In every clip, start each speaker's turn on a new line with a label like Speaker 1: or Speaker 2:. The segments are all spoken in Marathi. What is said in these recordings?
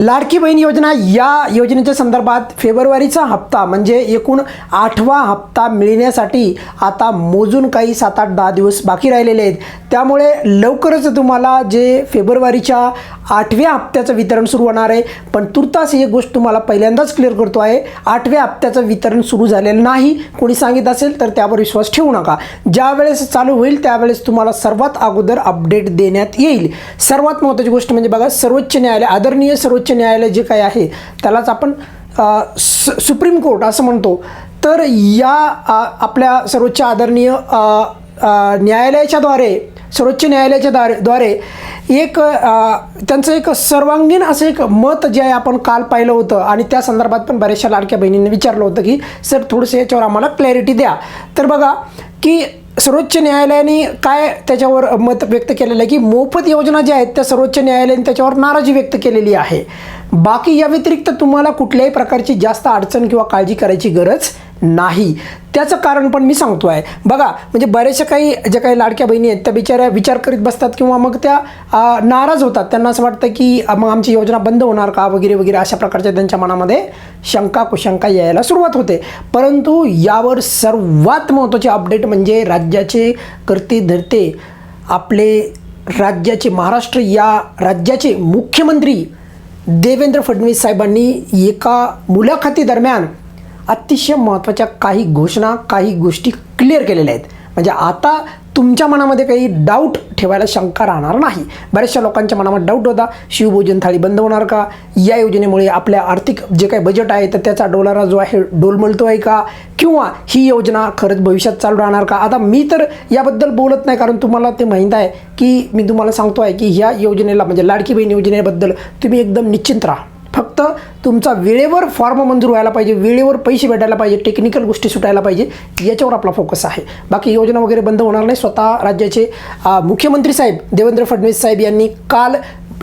Speaker 1: लाडकी बहीण योजना या योजनेच्या संदर्भात फेब्रुवारीचा हप्ता म्हणजे एकूण आठवा हप्ता मिळण्यासाठी आता मोजून काही सात आठ दहा दिवस बाकी राहिलेले आहेत. त्यामुळे लवकरच तुम्हाला जे फेब्रुवारीच्या आठव्या हप्त्याचं वितरण सुरू होणार आहे पण तुर्तास ही गोष्ट तुम्हाला पहिल्यांदाच क्लिअर करतो आहे आठव्या हप्त्याचं वितरण सुरू झालेलं नाही. कोणी सांगित असेल तर त्यावर विश्वास ठेवू नका. ज्यावेळेस चालू होईल त्यावेळेस तुम्हाला सर्वात अगोदर अपडेट देण्यात येईल. सर्वात महत्त्वाची गोष्ट म्हणजे बघा सर्वोच्च न्यायालय आदरणीय सर्वोच्च न्यायालय जे काही आहे त्यालाच आपण सु सुप्रीम कोर्ट असं म्हणतो. तर या आपल्या सर्वोच्च आदरणीय न्यायालयाच्याद्वारे सर्वोच्च न्यायालयाच्या द्वारे द्वारे एक त्यांचं एक सर्वांगीण असं एक मत जे आहे आपण काल पाहिलं होतं आणि त्या संदर्भात पण बऱ्याचशा लाडक्या बहिणींनी विचारलं होतं की सर थोडंसं याच्यावर आम्हाला क्लॅरिटी द्या. तर बघा की सर्वोच्च न्यायालयाने काय त्याच्यावर मत व्यक्त केलेलं आहे की मोफत योजना ज्या आहेत त्या सर्वोच्च न्यायालयाने त्याच्यावर नाराजी व्यक्त केलेली आहे. बाकी या व्यतिरिक्त तुम्हाला कुठल्याही प्रकारची जास्त अडचण किंवा काळजी करायची गरज नाही. त्याचं कारण पण मी सांगतो आहे बघा म्हणजे बऱ्याचशा काही ज्या काही लाडक्या बहिणी आहेत त्या बिचाऱ्या विचार करीत बसतात किंवा मग त्या नाराज होतात. त्यांना असं वाटतं की मग आमची योजना बंद होणार का? वगैरे वगैरे अशा प्रकारच्या त्यांच्या मनामध्ये शंका कुशंका यायला सुरुवात होते. परंतु यावर सर्वात महत्त्वाचे अपडेट म्हणजे राज्याचे करते धरते. आपले राज्याचे महाराष्ट्र या राज्याचे मुख्यमंत्री देवेंद्र फडणवीस साहेबांनी एका मुलाखतीदरम्यान अतिशय महत्त्वाच्या काही घोषणा काही गोष्टी क्लिअर केलेल्या आहेत. म्हणजे आता तुमच्या मनामध्ये काही डाऊट ठेवायला शंका राहणार नाही. बऱ्याचशा लोकांच्या मनामध्ये डाऊट होता शिवभोजन थाळी बंद होणार का? या योजनेमुळे आपल्या आर्थिक जे काही बजेट आहे तर त्याचा डोलारा जो आहे डोलमलतो आहे का? किंवा ही योजना खरंच भविष्यात चालू राहणार का? आता मी तर याबद्दल बोलत नाही कारण तुम्हाला ते माहीत आहे की मी तुम्हाला सांगतो आहे की ह्या योजनेला म्हणजे लाडकी बहीण योजनेबद्दल तुम्ही एकदम निश्चिंत राहा. फक्त तुमचा वेळेवर फॉर्म मंजूर व्हायला पाहिजे वेळेवर पैसे भेटायला पाहिजे टेक्निकल गोष्टी सुटायला पाहिजे याच्यावर आपला फोकस आहे. बाकी योजना वगैरे बंद होणार नाही. स्वतः राज्याचे मुख्यमंत्री साहेब देवेंद्र फडणवीस साहेब यांनी काल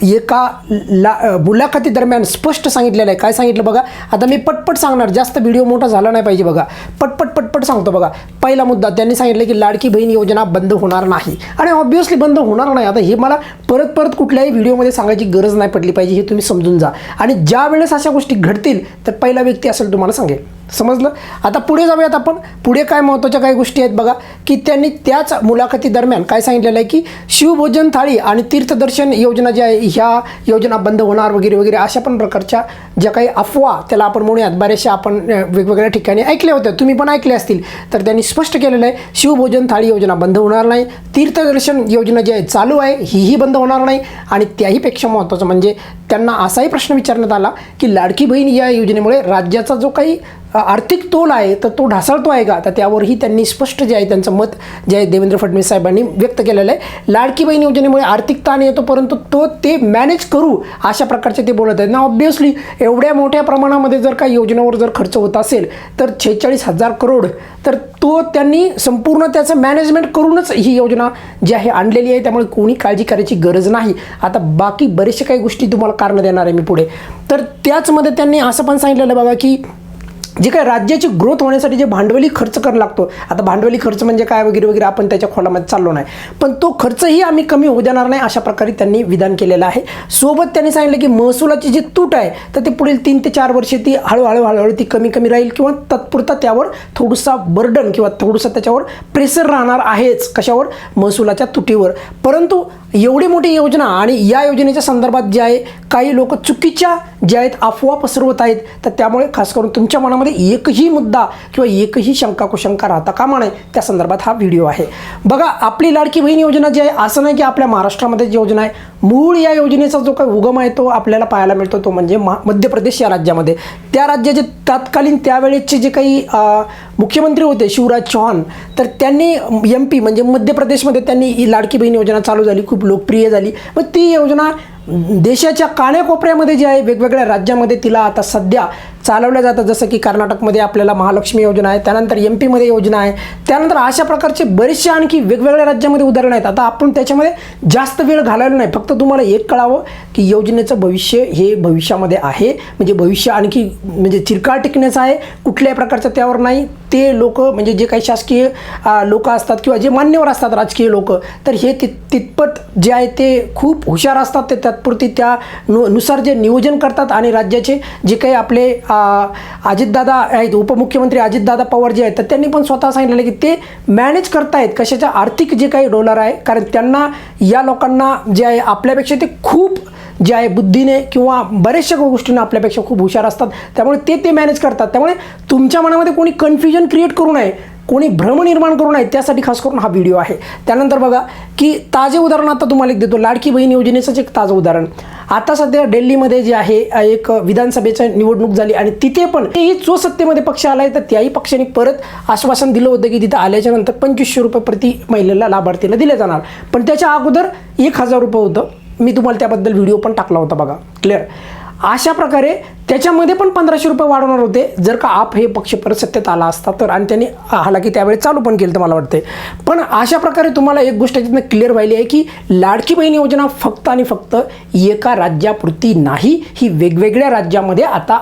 Speaker 1: एका ला मुलाखतीदरम्यान मुलाखती दरम्यान स्पष्ट सांगितलेलं आहे. काय सांगितलं बघा? आता मी पटपट सांगणार. जास्त व्हिडिओ मोठा झाला नाही पाहिजे बघा. पटपट पटपट सांगतो बघा. पहिला मुद्दा त्यांनी सांगितलं की लाडकी बहीण योजना बंद होणार नाही. आणि ऑब्विसली बंद होणार नाही. आता हे मला परत परत कुठल्याही व्हिडिओमध्ये सांगायची गरज नाही पडली पाहिजे हे तुम्ही समजून जा. आणि ज्या वेळेस अशा गोष्टी घडतील तर पहिला व्यक्ती असेल तुम्हाला सांगेल. समजलं? आता पुढे जाऊयात आपण. पुढे काय महत्त्वाच्या काही गोष्टी आहेत बघा की त्यांनी त्याच मुलाखती दरम्यान काय सांगितलेलं आहे की शिवभोजन थाळी आणि तीर्थदर्शन योजना ज्या आहे ह्या योजना बंद होणार वगैरे वगैरे अशा पण प्रकारच्या ज्या काही अफवा त्याला आपण म्हणूयात. बऱ्याचशा आपण वेगवेगळ्या ठिकाणी ऐकल्या होत्या. तुम्ही पण ऐकले असतील. तर त्यांनी स्पष्ट केलेलं आहे शिवभोजन थाळी योजना बंद होणार नाही. तीर्थदर्शन योजना जी आहे चालू आहे हीही बंद होणार नाही. आणि त्याहीपेक्षा महत्त्वाचं म्हणजे त्यांना असाही प्रश्न विचारण्यात आला की लाडकी बहीण या योजनेमुळे राज्याचा जो काही आर्थिक तोल आहे तर तो ढासळतो आहे का? तर त्यावरही त्यांनी स्पष्ट जे आहे त्यांचं मत जे आहे देवेंद्र फडणवीस साहेबांनी व्यक्त केलेलं आहे. लाडकी बहीण योजनेमुळे आर्थिक ताण येतो परंतु तो ते मॅनेज करू अशा प्रकारचे ते बोलत आहेत. ना ऑब्वियसली एवढ्या मोठ्या प्रमाणामध्ये जर काही योजनेवर जर खर्च होत असेल तर छेचाळीस हजार करोड तर तो त्यांनी संपूर्ण त्याचं मॅनेजमेंट करूनच ही योजना जी आहे आणलेली आहे. त्यामुळे कोणी काळजी करायची गरज नाही. आता बाकी बरेचशा काही गोष्टी तुम्हाला कारणं देणार आहे मी पुढे. तर त्याचमध्ये त्यांनी असं पण सांगितलेलं बघा की जे काय राज्याची ग्रोथ होण्यासाठी जे भांडवली खर्च करावा लागतो आता भांडवली खर्च म्हणजे काय वगैरे वगैरे आपण त्याच्या खोलामध्ये चाललो नाही. पण तो खर्चही आम्ही कमी होऊ देणार नाही अशा प्रकारे त्यांनी विधान केलेलं आहे. सोबत त्यांनी सांगितलं की महसुलाची जी तूट आहे तर ते पुढील तीन ते चार वर्षे ती हळूहळू हळूहळू ती कमी कमी राहील किंवा तत्पुरता त्यावर थोडुसा बर्डन किंवा थोडंसं त्याच्यावर प्रेशर राहणार आहेच कशावर? महसुलाच्या तुटीवर. परंतु एवढी मोठी योजना आणि या योजनेच्या संदर्भात जे आहे काही लोक चुकीच्या ज्या आहेत अफवा पसरवत आहेत तर त्यामुळे खास करून तुमच्या मनामध्ये एकही मुद्दा किंवा एकही शंका कुशंका राहता कामा नये त्या संदर्भात हा व्हिडिओ आहे. बघा आपली लाडकी बहीण योजना जी आहे असं नाही की आपल्या महाराष्ट्रामध्ये जी योजना आहे मूळ या योजनेचा जो काही उगम आहे तो आपल्याला पाहायला मिळतो तो म्हणजे मा मध्य प्रदेश या राज्यामध्ये. त्या राज्याचे तत्कालीन त्यावेळेचे जे काही मुख्यमंत्री होते शिवराज चौहान तर त्यांनी एम पी म्हणजे मध्य प्रदेशमध्ये त्यांनी ही लाडकी बहीण योजना चालू झाली खूप लोकप्रिय झाली. मग ती योजना देशाच्या काण्याकोपऱ्यामध्ये जी आहे वेगवेगळ्या राज्यामध्ये तिला आता सध्या चालवल्या जातात. जसं की कर्नाटकमध्ये आपल्याला महालक्ष्मी योजना आहे त्यानंतर एम पीमध्ये योजना आहे. त्यानंतर अशा प्रकारचे बरेचसे आणखी वेगवेगळ्या राज्यामध्ये उदाहरणं आहेत. आता आपण त्याच्यामध्ये जास्त वेळ घालवला नाही. फक्त तुम्हाला एक कळावं की योजनेचं भविष्य हे भविष्यामध्ये आहे. म्हणजे भविष्य आणखी म्हणजे चिरकाळ टिकण्याचं आहे. कुठल्याही प्रकारचं त्यावर नाही. ते लोक म्हणजे जे काही शासकीय लोक असतात किंवा जे मान्यवर असतात राजकीय लोक तर हे तित तितपत जे आहे ते खूप हुशार असतात. ते तात्पुरती त्या नु नुसार जे नियोजन करतात आणि राज्याचे जे काही आपले आ, अजितदादा आहेत उपमुख्यमंत्री अजितदादा पवार जे आहेत तर त्यांनी पण स्वतः सांगितलेलं की ते मॅनेज करतायत कशाच्या आर्थिक जे काही डॉलर आहे कारण त्यांना या लोकांना जे आहे आपल्यापेक्षा ते खूप जे आहे बुद्धीने किंवा बऱ्याचशा गोष्टींना आपल्यापेक्षा खूप हुशार असतात. त्यामुळे ते ते मॅनेज करतात. त्यामुळे तुमच्या मनामध्ये कोणी कन्फ्युजन क्रिएट करू नये. कोणी भ्रम निर्माण करू नये त्यासाठी खास करून हा व्हिडिओ आहे. त्यानंतर बघा की ताजे उदाहरण आता तुम्हाला एक देतो. लाडकी बहीण योजनेचंच एक ताजं उदाहरण. आता सध्या दिल्लीमध्ये जे आहे एक विधानसभेची निवडणूक झाली आणि तिथे पण तेही जो सत्तेमध्ये पक्ष आलाय तर त्याही पक्षाने परत आश्वासन दिलं होतं की तिथं आल्याच्यानंतर पंचवीसशे रुपये प्रति महिलेला लाभार्थीला दिले जाणार. पण त्याच्या अगोदर एक हजार रुपये होतं. मी तुम्हाला त्याबद्दल व्हिडिओ पण टाकला होता बघा. क्लिअर अशा प्रकारे त्याच्यामध्ये पण पंधराशे रुपये वाढवणार होते. जर का आप हे पक्ष परत सत्तेत आला असता तर आणि त्यांनी हालाकी त्यावेळी चालू पण केलं तर मला वाटते पण अशा प्रकारे तुम्हाला एक गोष्ट याच्यातनं क्लिअर व्हायली आहे की लाडकी बहीण योजना फक्त आणि फक्त एका राज्यापुरती नाही ही वेगवेगळ्या राज्यामध्ये आता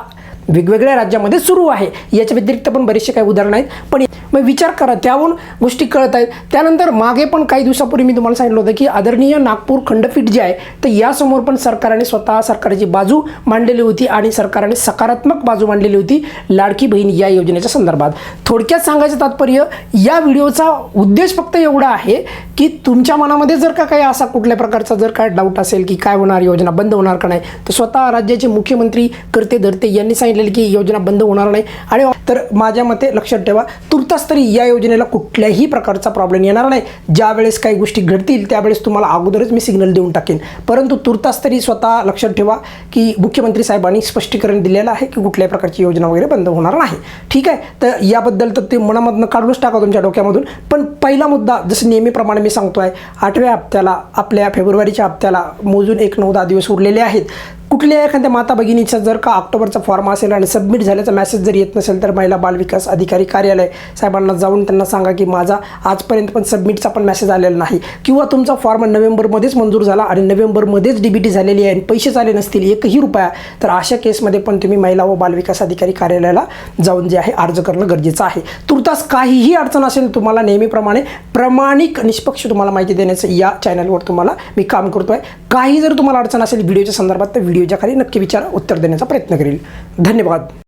Speaker 1: वेगवेगळ्या राज्यामध्ये सुरू आहे. याच्या व्यतिरिक्त पण बरेचसे काही उदाहरण आहेत. पण मग विचार करा त्याहून गोष्टी कळत आहेत. त्यानंतर मागे पण काही दिवसापूर्वी मी तुम्हाला सांगितलं होतं की आदरणीय नागपूर खंडपीठ जे आहे तर यासमोर पण सरकारने स्वतः सरकारची बाजू मांडलेली होती आणि सरकारने सकारात्मक बाजू मांडलेली होती लाडकी बहीण या योजनेच्या संदर्भात. थोडक्यात सांगायचं तात्पर्य या व्हिडिओचा उद्देश फक्त एवढा आहे की तुमच्या मनामध्ये जर का काही असा कुठल्या प्रकारचा जर काय डाऊट असेल की काय होणार योजना बंद होणार का नाही तर स्वतः राज्याचे मुख्यमंत्री करते धरते यांनी सांगितलेलं की योजना बंद होणार नाही. आणि तर माझ्या मते लक्षात ठेवा तुर्तास तरी या योजनेला कुठल्याही प्रकारचा प्रॉब्लेम येणार नाही. ज्यावेळेस काही गोष्टी घडतील त्यावेळेस तुम्हाला अगोदरच मी सिग्नल देऊन टाकेन. परंतु तुर्तास तरी स्वतः लक्षात ठेवा की मुख्यमंत्री साहेबांनी स्पष्टीकरण दिलेलं आहे की कुठल्याही प्रकारची योजना वगैरे बंद होणार नाही. ठीक आहे? तर याबद्दल तर ते मनामधनं काढूनच टाका तुमच्या डोक्यामधून. पण पहिला मुद्दा जसं नेहमीप्रमाणे मी सांगतोय आठव्या हप्त्याला आपल्या फेब्रुवारीच्या हप्त्याला मोजून एक नऊ दहा दिवस उरलेले आहेत. कुठल्या एखाद्या माता भगिनीचा जर का ऑक्टोबरचा फॉर्म असेल आणि सबमिट झाल्याचा मेसेज जर येत नसेल तर महिला बालविकास अधिकारी कार्यालय साहेबांना जाऊन त्यांना सांगा की माझा आजपर्यंत पण सबमिटचा पण मेसेज आलेला नाही. किंवा तुमचा फॉर्म नोव्हेंबरमध्येच मंजूर झाला आणि नोव्हेंबरमध्येच डी बी टी झालेली आहे आणि पैसेच आले नसतील एकही रुपया तर अशा केसमध्ये पण तुम्ही महिला व बालविकास अधिकारी कार्यालयाला जाऊन जे आहे अर्ज करणं गरजेचं आहे. तुर्तास काहीही अडचण असेल तुम्हाला नेहमीप्रमाणे प्रमाणिक निष्पक्ष तुम्हाला माहिती देण्याचं या चॅनलवर तुम्हाला मी काम करतोय. काही जर तुम्हाला अडचण असेल व्हिडिओच्या संदर्भात तर व्हिडिओच्या खाली नक्की विचार उत्तर देण्याचा प्रयत्न करेल. धन्यवाद.